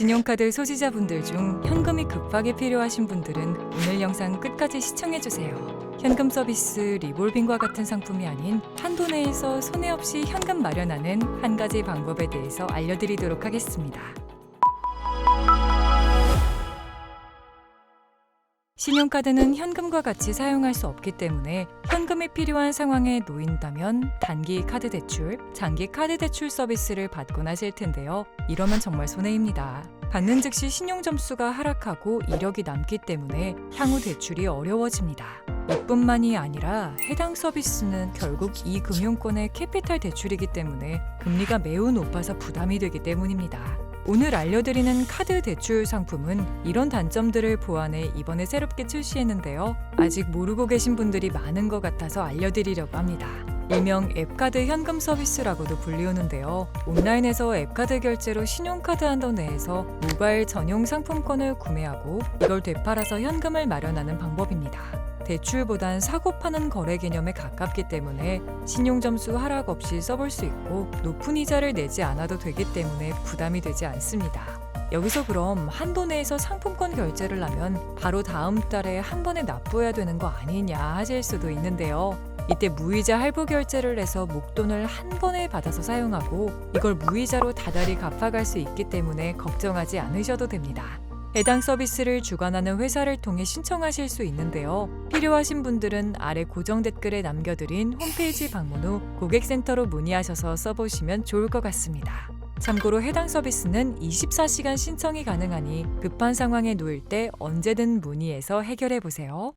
신용카드 소지자분들 중 현금이 급하게 필요하신 분들은 오늘 영상 끝까지 시청해주세요. 현금 서비스 리볼빙과 같은 상품이 아닌 한도 내에서 손해 없이 현금 마련하는 한 가지 방법에 대해서 알려드리도록 하겠습니다. 신용카드는 현금과 같이 사용할 수 없기 때문에 현금이 필요한 상황에 놓인다면 단기 카드 대출, 장기 카드 대출 서비스를 받곤 하실 텐데요. 이러면 정말 손해입니다. 받는 즉시 신용 점수가 하락하고 이력이 남기 때문에 향후 대출이 어려워집니다. 이뿐만이 아니라 해당 서비스는 결국 이 금융권의 캐피탈 대출이기 때문에 금리가 매우 높아서 부담이 되기 때문입니다. 오늘 알려드리는 카드 대출 상품은 이런 단점들을 보완해 이번에 새롭게 출시했는데요. 아직 모르고 계신 분들이 많은 것 같아서 알려드리려고 합니다. 일명 앱카드 현금 서비스라고도 불리우는데요. 온라인에서 앱카드 결제로 신용카드 한도 내에서 모바일 전용 상품권을 구매하고 이걸 되팔아서 현금을 마련하는 방법입니다. 대출보단 사고 파는 거래 개념에 가깝기 때문에 신용 점수 하락 없이 써볼 수 있고 높은 이자를 내지 않아도 되기 때문에 부담이 되지 않습니다. 여기서 그럼 한도 내에서 상품권 결제를 하면 바로 다음 달에 한 번에 납부해야 되는 거 아니냐 하실 수도 있는데요. 이때 무이자 할부 결제를 해서 목돈을 한 번에 받아서 사용하고 이걸 무이자로 다달이 갚아갈 수 있기 때문에 걱정하지 않으셔도 됩니다. 해당 서비스를 주관하는 회사를 통해 신청하실 수 있는데요. 필요하신 분들은 아래 고정 댓글에 남겨드린 홈페이지 방문 후 고객센터로 문의하셔서 써보시면 좋을 것 같습니다. 참고로 해당 서비스는 24시간 신청이 가능하니 급한 상황에 놓일 때 언제든 문의해서 해결해 보세요.